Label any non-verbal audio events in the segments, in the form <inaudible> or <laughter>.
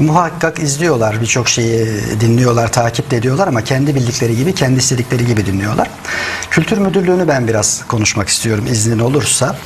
Muhakkak izliyorlar birçok şeyi dinliyorlar, takip de ediyorlar ama kendi bildikleri gibi, kendi istedikleri gibi dinliyorlar. Kültür Müdürlüğü'nü ben biraz konuşmak istiyorum iznin olursa.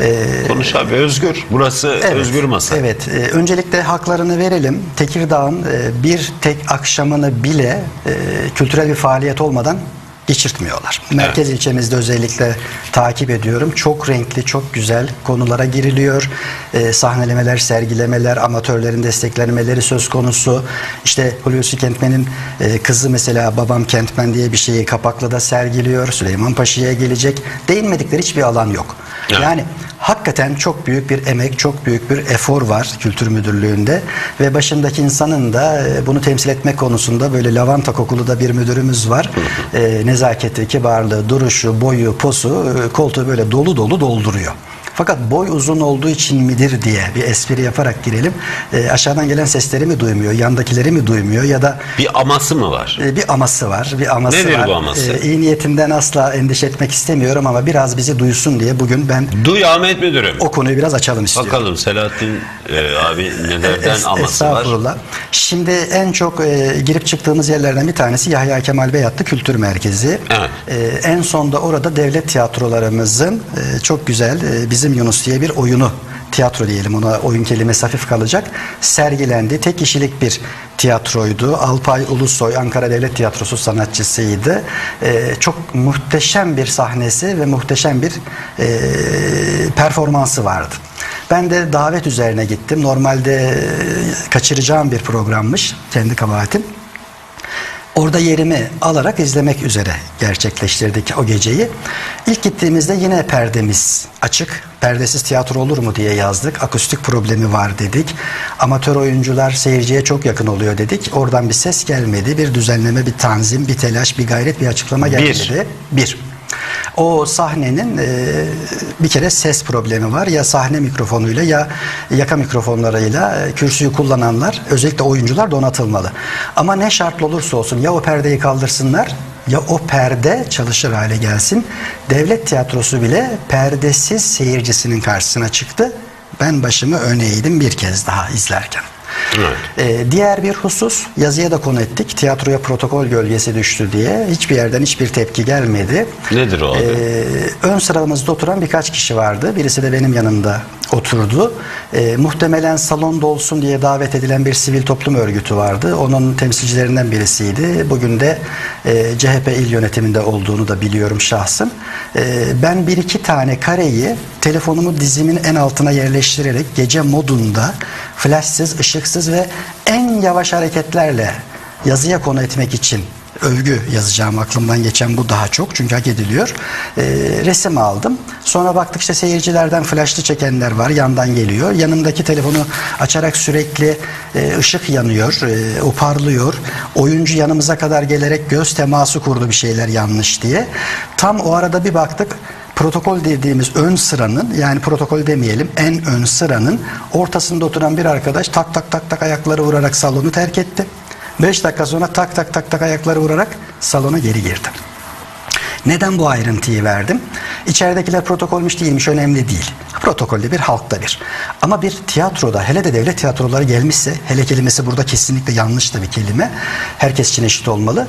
Ee, Konuş abi özgür. Burası özgür masa. Evet. e, öncelikle haklarını verelim. Tekirdağ'ın e, bir tek akşamını bile e, kültürel bir faaliyet olmadan geçirtmiyorlar. Merkez ilçemizde özellikle takip ediyorum. Çok renkli, çok güzel konulara giriliyor. E, sahnelemeler, sergilemeler, amatörlerin desteklenmeleri söz konusu. İşte Hulusi Kentmen'in e, kızı mesela Babam Kentmen diye bir şeyi Kapaklı'da sergiliyor. Süleyman Paşa'ya gelecek. Değinmedikleri hiçbir alan yok. Evet. Yani hakikaten çok büyük bir emek, çok büyük bir efor var Kültür Müdürlüğü'nde ve başındaki insanın da e, bunu temsil etmek konusunda böyle lavanta kokulu da bir müdürümüz var. E, nezaketi, kibarlığı, duruşu, boyu, posu e, koltuğu böyle dolu dolu dolduruyor. Fakat boy uzun olduğu için midir diye bir espri yaparak girelim. E, aşağıdan gelen sesleri mi duymuyor, yandakileri mi duymuyor ya da Bir aması mı var? e, bir aması var, bir aması Nedir var. bu aması? E, iyi niyetinden asla endişe etmek istemiyorum ama biraz bizi duysun diye bugün ben Duy Ahmet Müdürüm. o konuyu biraz açalım istiyorum. Bakalım Selahattin e, abi nelerden Es- aması var? Estağfurullah. Şimdi en çok e, girip çıktığımız yerlerden bir tanesi Yahya Kemal Beyatlı Kültür Merkezi. Evet. E, en sonda orada devlet tiyatrolarımızın e, çok güzel e, bizim Yunus diye bir oyunu tiyatro diyelim ona oyun kelimesi hafif kalacak sergilendi. Tek kişilik bir tiyatroydu. Alpay Ulusoy Ankara Devlet Tiyatrosu sanatçısıydı. E, çok muhteşem bir sahnesi ve muhteşem bir e, performansı vardı. Ben de davet üzerine gittim. Normalde e, kaçıracağım bir programmış. Kendi kabahatim. Orada yerimi alarak izlemek üzere gerçekleştirdik o geceyi. İlk gittiğimizde yine perdemiz açık. Perdesiz tiyatro olur mu diye yazdık. Akustik problemi var dedik. Amatör oyuncular seyirciye çok yakın oluyor dedik. Oradan bir ses gelmedi. Bir düzenleme, bir tanzim, bir telaş, bir gayret, bir açıklama gelmedi. Bir. O sahnenin e, bir kere ses problemi var. Ya sahne mikrofonuyla ya yaka mikrofonlarıyla e, kürsüyü kullananlar özellikle oyuncular donatılmalı. Ama ne şartlı olursa olsun ya o perdeyi kaldırsınlar ya o perde çalışır hale gelsin. Devlet tiyatrosu bile perdesiz seyircisinin karşısına çıktı. Ben başımı öne eğdim bir kez daha izlerken. Evet. Ee, diğer bir husus yazıya da konu ettik. Tiyatroya protokol gölgesi düştü diye. Hiçbir yerden hiçbir tepki gelmedi. Nedir o abi? Ee, ön sıramızda oturan birkaç kişi vardı. Birisi de benim yanımda oturdu. Ee, muhtemelen salonda olsun diye davet edilen bir sivil toplum örgütü vardı. Onun temsilcilerinden birisiydi. Bugün de e, CHP il yönetiminde olduğunu da biliyorum şahsım. Ee, ben bir iki tane kareyi telefonumu dizimin en altına yerleştirerek gece modunda flashsız, ışıksız ve en yavaş hareketlerle yazıya konu etmek için övgü yazacağım aklımdan geçen bu daha çok çünkü hak ediliyor. Ee, resim aldım. Sonra baktık işte seyircilerden flashlı çekenler var yandan geliyor. Yanımdaki telefonu açarak sürekli e, ışık yanıyor, e, o parlıyor. Oyuncu yanımıza kadar gelerek göz teması kurdu bir şeyler yanlış diye. Tam o arada bir baktık protokol dediğimiz ön sıranın yani protokol demeyelim en ön sıranın ortasında oturan bir arkadaş tak tak tak tak ayakları vurarak salonu terk etti. 5 dakika sonra tak tak tak tak ayakları vurarak salona geri girdi. Neden bu ayrıntıyı verdim? İçeridekiler protokolmüş değilmiş önemli değil. Protokolde bir halkta bir. Ama bir tiyatroda hele de devlet tiyatroları gelmişse hele kelimesi burada kesinlikle yanlış da bir kelime. Herkes için eşit olmalı.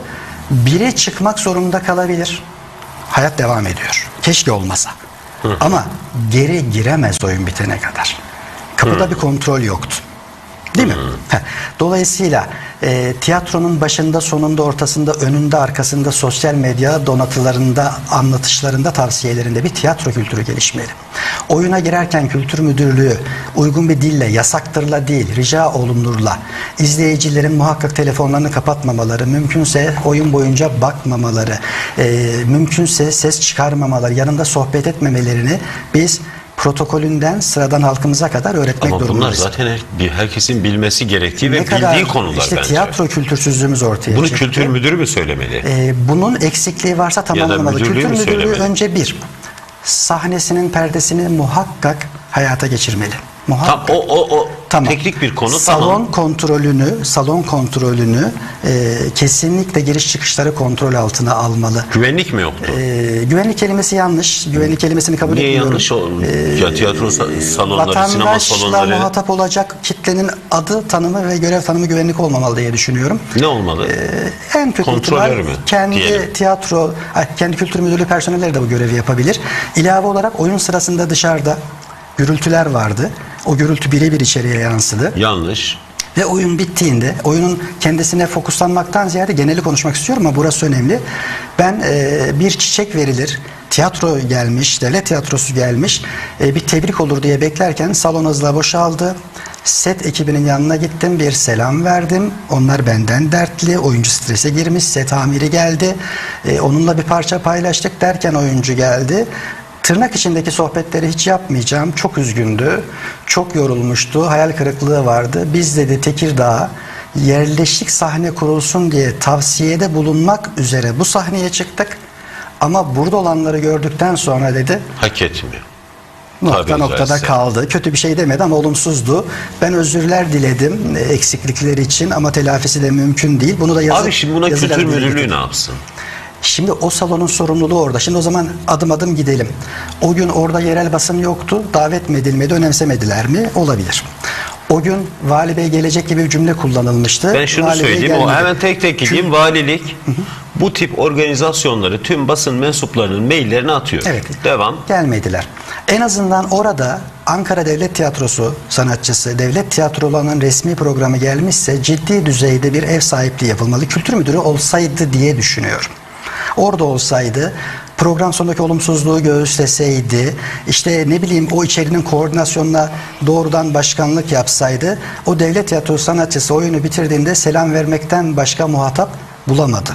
Biri çıkmak zorunda kalabilir. Hayat devam ediyor. Keşke olmasa. Ama geri giremez oyun bitene kadar. Kapıda bir kontrol yoktu. Değil mi? Dolayısıyla e, tiyatronun başında, sonunda, ortasında, önünde, arkasında, sosyal medya donatılarında, anlatışlarında, tavsiyelerinde bir tiyatro kültürü gelişmeli. Oyuna girerken kültür müdürlüğü uygun bir dille, yasaktırla değil, rica olunurla, izleyicilerin muhakkak telefonlarını kapatmamaları, mümkünse oyun boyunca bakmamaları, e, mümkünse ses çıkarmamaları, yanında sohbet etmemelerini biz protokolünden sıradan halkımıza kadar öğretmek Ama bunlar durumundayız. zaten her, bir- herkesin bilmesi gerektiği ve Ne bildiği kadar konular işte bence. tiyatro kültürsüzlüğümüz ortaya Bunu çıktı. kültür müdürü mü söylemeli? Ee, bunun eksikliği varsa tamamlanmalı. müdürlüğü Kültür mü müdürlüğü söylemeli? önce bir sahnesinin perdesini muhakkak hayata geçirmeli. Tam Muhakkak. o o o Tamam. teknik bir konu salon tamam. kontrolünü, salon kontrolünü e, kesinlikle giriş çıkışları kontrol altına almalı. Güvenlik mi yoktu? E, güvenlik kelimesi yanlış. Güvenlik kelimesini kabul Niye etmiyorum. yanlış o? ya tiyatro sa- salonları, sinema Vatandaşla salonları muhatap olacak kitlenin adı, tanımı ve görev tanımı güvenlik olmamalı diye düşünüyorum. ne olmalı? En kötü Kontrolör mü kendi diyelim? tiyatro, kendi kültür müdürlüğü personelleri de bu görevi yapabilir. İlave olarak oyun sırasında dışarıda gürültüler vardı. O gürültü birebir içeriye yansıdı. Yanlış. Ve oyun bittiğinde oyunun kendisine fokuslanmaktan ziyade geneli konuşmak istiyorum ama burası önemli. Ben e, bir çiçek verilir, tiyatro gelmiş, devlet tiyatrosu gelmiş, e, bir tebrik olur diye beklerken salon hızla boşaldı. Set ekibinin yanına gittim, bir selam verdim. Onlar benden dertli, oyuncu strese girmiş, set amiri geldi. E, onunla bir parça paylaştık derken oyuncu geldi. Tırnak içindeki sohbetleri hiç yapmayacağım. Çok üzgündü. Çok yorulmuştu. Hayal kırıklığı vardı. Biz dedi Tekirdağ'a yerleşik sahne kurulsun diye tavsiyede bulunmak üzere bu sahneye çıktık. Ama burada olanları gördükten sonra dedi Hak etmiyor. nokta Tabiri noktada caizse. kaldı. Kötü bir şey demedi ama olumsuzdu. Ben özürler diledim e, eksiklikleri için ama telafisi de mümkün değil. Bunu da yazı, Abi şimdi buna yazıyla kültür müdürlüğü ne yapsın? Şimdi o salonun sorumluluğu orada. Şimdi o zaman adım adım gidelim. O gün orada yerel basın yoktu. Davet mi edilmedi, önemsemediler mi? Olabilir. O gün Vali Bey gelecek gibi bir cümle kullanılmıştı. Ben şunu Vali söyleyeyim. O hemen tek tek gideyim. Valilik bu tip organizasyonları tüm basın mensuplarının maillerine atıyor. Evet. Devam. Gelmediler. En azından orada Ankara Devlet Tiyatrosu sanatçısı, devlet tiyatrolarının resmi programı gelmişse ciddi düzeyde bir ev sahipliği yapılmalı. Kültür müdürü olsaydı diye düşünüyorum. Orada olsaydı program sonundaki olumsuzluğu göğüsleseydi, işte ne bileyim o içerinin koordinasyonuna doğrudan başkanlık yapsaydı, o devlet tiyatrosu sanatçısı oyunu bitirdiğinde selam vermekten başka muhatap bulamadı.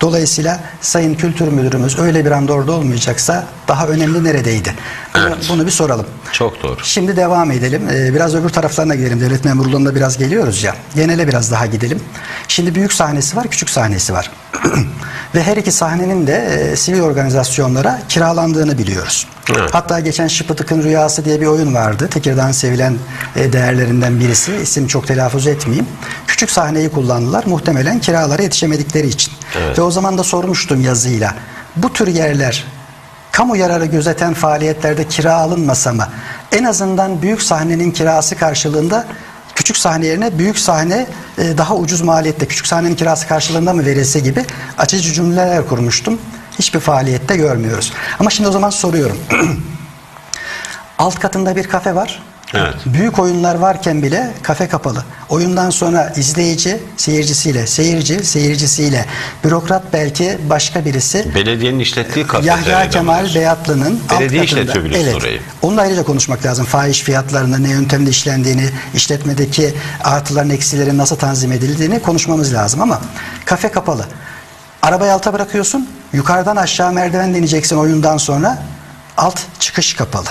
Dolayısıyla Sayın Kültür Müdürümüz öyle bir anda orada olmayacaksa daha önemli neredeydi? Bunu, Evet. bunu bir soralım. Çok doğru. Şimdi devam edelim. Ee, biraz öbür taraflarına gidelim. Devlet memurluğunda biraz geliyoruz ya. Genele biraz daha gidelim. Şimdi büyük sahnesi var, küçük sahnesi var. <clears throat> Ve her iki sahnenin de e, sivil organizasyonlara kiralandığını biliyoruz. Evet. Hatta geçen Şıpıtık'ın Rüyası diye bir oyun vardı. Tekirdağ'ın sevilen e, değerlerinden birisi. İsim çok telaffuz etmeyeyim. Küçük sahneyi kullandılar. Muhtemelen kiralara yetişemedikleri için. Evet. Ve o zaman da sormuştum yazıyla. Bu tür yerler kamu yararı gözeten faaliyetlerde kira alınmasa mı? En azından büyük sahnenin kirası karşılığında küçük sahne yerine büyük sahne e, daha ucuz maliyette küçük sahnenin kirası karşılığında mı verilse gibi açıcı cümleler kurmuştum. Hiçbir faaliyette görmüyoruz. Ama şimdi o zaman soruyorum. <clears throat> Alt katında bir kafe var. Evet. Büyük oyunlar varken bile kafe kapalı. Oyundan sonra izleyici seyircisiyle, seyirci seyircisiyle, bürokrat belki başka birisi Belediyenin işlettiği kafelere Yahya Kemal. Beyatlı'nın Belediye işletiyor biliyorsun evet. orayı. Onu da ayrıca konuşmak lazım. Fahiş fiyatlarını, ne yöntemle işlendiğini, işletmedeki artıların eksilerin nasıl tanzim edildiğini konuşmamız lazım ama kafe kapalı. Arabayı alta bırakıyorsun, yukarıdan aşağı merdiven deneyeceksin oyundan sonra. Alt çıkış kapalı.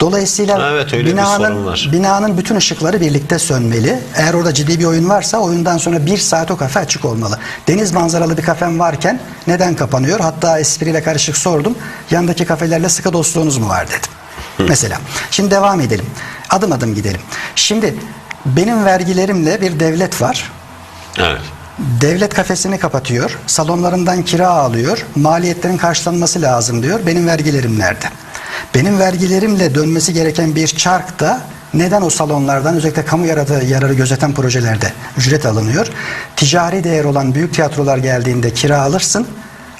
Dolayısıyla Evet, binanın, binanın bütün ışıkları birlikte sönmeli. Eğer orada ciddi bir oyun varsa oyundan sonra bir saat o kafe açık olmalı. Deniz manzaralı bir kafem varken neden kapanıyor? Hatta espriyle karışık sordum. Yandaki kafelerle sıkı dostluğunuz mu var dedim. Mesela. Şimdi devam edelim. Adım adım gidelim. Şimdi benim vergilerimle bir devlet var. Evet. Devlet kafesini kapatıyor, salonlarından kira alıyor, maliyetlerin karşılanması lazım diyor. Benim vergilerim nerede? Benim vergilerimle dönmesi gereken bir çark da neden o salonlardan özellikle kamu yararı, yararı gözeten projelerde ücret alınıyor? Ticari değer olan büyük tiyatrolar geldiğinde kira alırsın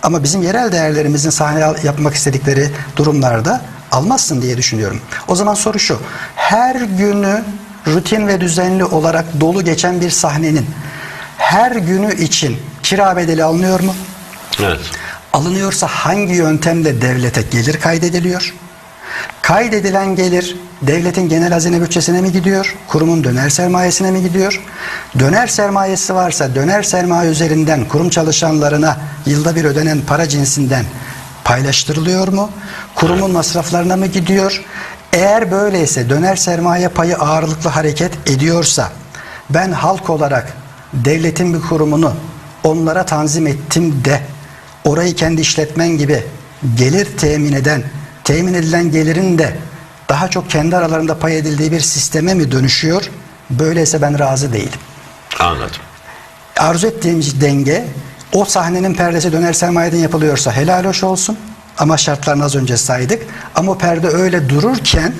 ama bizim yerel değerlerimizin sahne yapmak istedikleri durumlarda almazsın diye düşünüyorum. O zaman soru şu. Her günü rutin ve düzenli olarak dolu geçen bir sahnenin her günü için kira bedeli alınıyor mu? Evet. Alınıyorsa hangi yöntemle devlete gelir kaydediliyor? Kaydedilen gelir devletin genel hazine bütçesine mi gidiyor? Kurumun döner sermayesine mi gidiyor? Döner sermayesi varsa döner sermaye üzerinden kurum çalışanlarına yılda bir ödenen para cinsinden paylaştırılıyor mu? Kurumun masraflarına mı gidiyor? Eğer böyleyse döner sermaye payı ağırlıklı hareket ediyorsa ben halk olarak devletin bir kurumunu onlara tanzim ettim de orayı kendi işletmen gibi gelir temin eden, temin edilen gelirin de daha çok kendi aralarında pay edildiği bir sisteme mi dönüşüyor? Böyleyse ben razı değilim. Anladım. Arzu ettiğim denge o sahnenin perdesi döner sermayeden yapılıyorsa helal hoş olsun. Ama şartlarını az önce saydık. Ama o perde öyle dururken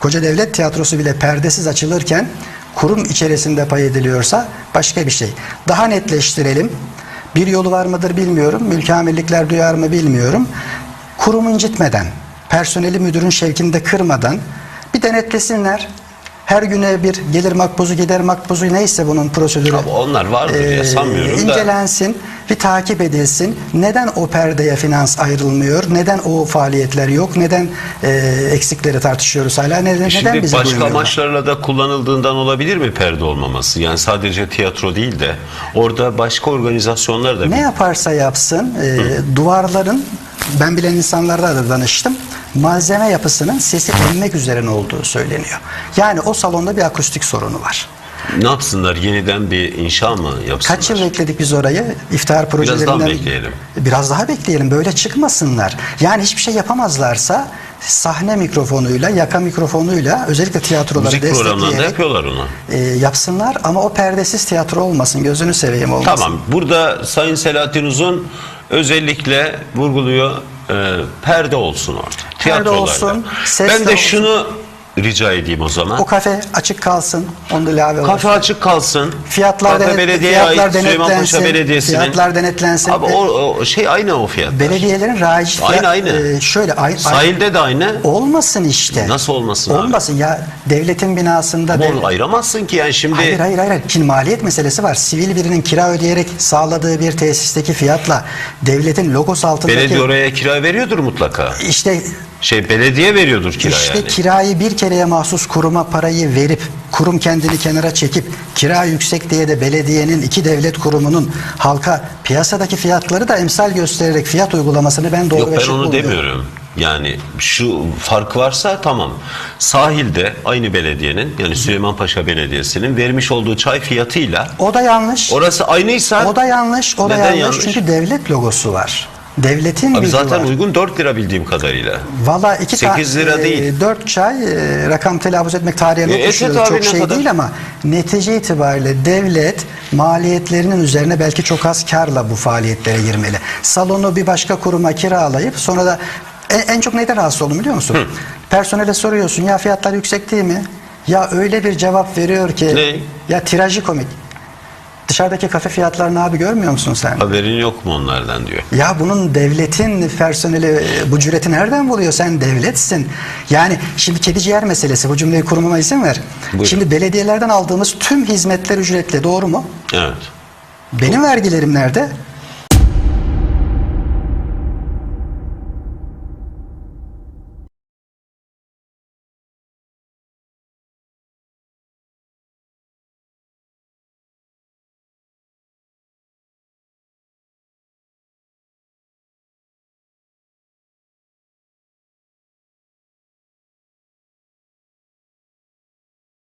koca devlet tiyatrosu bile perdesiz açılırken kurum içerisinde pay ediliyorsa başka bir şey. Daha netleştirelim. Bir yolu var mıdır bilmiyorum. Mülkamirlikler duyar mı bilmiyorum. Kurumu incitmeden, personeli müdürün şevkinde kırmadan bir denetlesinler. Her güne bir gelir makbuzu gider makbuzu neyse bunun prosedürü. Ama onlar vardır ya Ee, sanmıyorum da. incelensin, bir takip edilsin. Neden o perdeye finans ayrılmıyor? Neden o faaliyetler yok? Neden e, eksikleri tartışıyoruz hala? Neden, neden Şimdi bize başka amaçlarla da kullanıldığından olabilir mi perde olmaması? Yani sadece tiyatro değil de orada başka organizasyonlar da Ne yaparsa yapsın e, duvarların ben bilen insanlarla da danıştım. Malzeme yapısının sesi emmek üzerine olduğu söyleniyor. Yani o salonda bir akustik sorunu var. ne yapsınlar? Yeniden bir inşa mı yapsınlar? Kaç yıl bekledik biz orayı? İftihar projelerinden. daha bekleyelim. Biraz daha bekleyelim. Böyle çıkmasınlar. Yani hiçbir şey yapamazlarsa sahne mikrofonuyla, yaka mikrofonuyla özellikle tiyatroları Müzik destekleyerek yapıyorlar onu. e, yapsınlar ama o perdesiz tiyatro olmasın. Gözünü seveyim olmasın. Tamam. Burada Sayın Selahattin Uzun özellikle vurguluyor e, perde olsun orada. Tiyatrolarda. olsun, ses Ben de de olsun. şunu rica edeyim o zaman. O kafe açık kalsın. Onu da ilave olarak. Kafe açık kalsın. Fiyatlar Kafe denet- belediyeye fiyatlar ait denetlensin. Belediyesi'nin. Fiyatlar denetlensin. Abi o, o şey aynı o fiyatlar. Belediyelerin Aynı, fiyat- aynı. e, şöyle ay, ay- Sahilde de aynı. olmasın işte. Nasıl olmasın abi? Olmasın ya devletin binasında Ama dev- onu ayıramazsın ki yani şimdi. Hayır hayır hayır. Şimdi maliyet meselesi var. Sivil birinin kira ödeyerek sağladığı bir tesisteki fiyatla devletin logosu altındaki Belediye oraya kira veriyordur mutlaka. işte Şey belediye veriyordur kira işte yani. kirayı bir kereye mahsus kuruma parayı verip kurum kendini kenara çekip kira yüksek diye de belediyenin iki devlet kurumunun halka piyasadaki fiyatları da emsal göstererek fiyat uygulamasını ben doğru Yok ve ben onu bulmuyorum. demiyorum. Yani şu fark varsa tamam. Sahilde aynı belediyenin yani Süleymanpaşa Belediyesi'nin vermiş olduğu çay fiyatıyla O da yanlış. orası aynıysa O da yanlış. O da Neden yanlış. yanlış? Çünkü devlet logosu var. Devletin Abi zaten var. uygun 4 lira bildiğim kadarıyla. Valla iki 8 lira e, değil. Dört çay e, rakam telaffuz etmek tarihe not E, düşüyor. Çok ne şey kadar? değil ama netice itibariyle devlet maliyetlerinin üzerine belki çok az karla bu faaliyetlere girmeli. Salonu bir başka kuruma kiralayıp sonra da en, en çok neyden rahatsız oldum biliyor musun? Personele soruyorsun ya fiyatlar yüksek değil mi? Ya öyle bir cevap veriyor ki Ne? ya tirajı komik. Dışarıdaki kafe fiyatlarını abi görmüyor musun sen? Haberin yok mu onlardan diyor. Ya bunun devletin personeli e, bu cüreti nereden buluyor? Sen devletsin. Yani şimdi kedi ciğer meselesi. Bu cümleyi kurmama izin ver. Buyurun. Şimdi belediyelerden aldığımız tüm hizmetler ücretli. Doğru mu? Evet. Benim vergilerim nerede?